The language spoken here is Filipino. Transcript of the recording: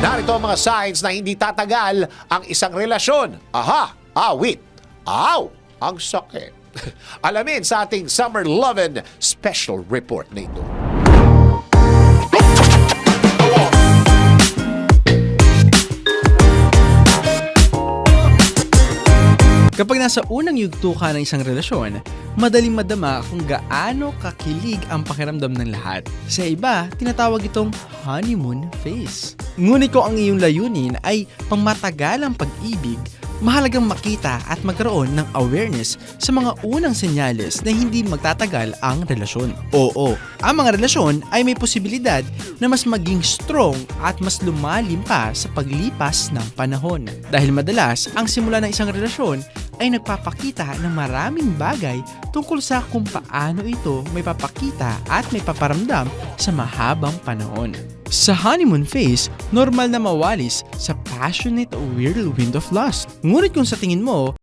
Narito ang mga signs na hindi tatagal ang isang relasyon. Aha! Awit! Aw! Ang sakit. Alamin sa ating Summer Lovin' Special Report na ito. Kapag nasa unang yugto ka ng isang relasyon, madaling madama kung gaano kakilig ang pakiramdam ng lahat. Sa iba, tinatawag itong honeymoon phase. Ngunit kung ang iyong layunin ay pangmatagalang pag-ibig, mahalagang makita at magkaroon ng awareness sa mga unang senyales na hindi magtatagal ang relasyon. Oo, ang mga relasyon ay may posibilidad na mas maging strong at mas lumalim pa sa paglipas ng panahon. Dahil madalas, ang simula ng isang relasyon ay nagpapakita ng maraming bagay tungkol sa kung paano ito may papakita at may paparamdam sa mahabang panahon. Sa honeymoon phase, normal na mawalis sa passionate whirlwind of lust. Ngunit kung sa tingin mo